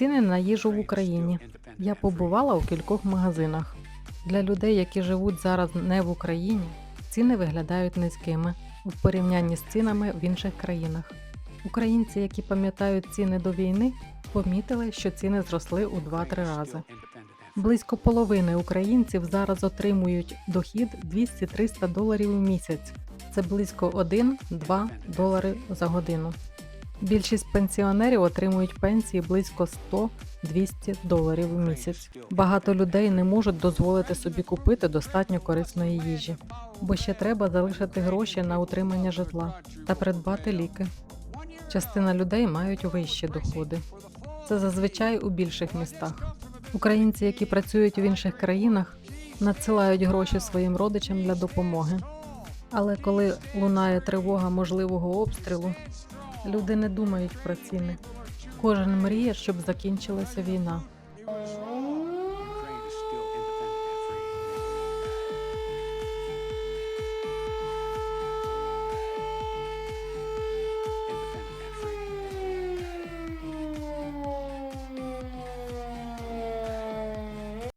Ціни на їжу в Україні. Я побувала у кількох магазинах. Для людей, які живуть зараз не в Україні, ціни виглядають низькими у порівнянні з цінами в інших країнах. Українці, які пам'ятають ціни до війни, помітили, що ціни зросли у 2-3 рази. Близько половини українців зараз отримують дохід 200-300 доларів в місяць. Це близько 1-2 долари за годину. Більшість пенсіонерів отримують пенсії близько 100-200 доларів в місяць. Багато людей не можуть дозволити собі купити достатньо корисної їжі, бо ще треба залишити гроші на утримання житла та придбати ліки. Частина людей мають вищі доходи. Це зазвичай у більших містах. Українці, які працюють в інших країнах, надсилають гроші своїм родичам для допомоги. Але коли лунає тривога можливого обстрілу, люди не думають про ціни. Кожен мріє, щоб закінчилася війна.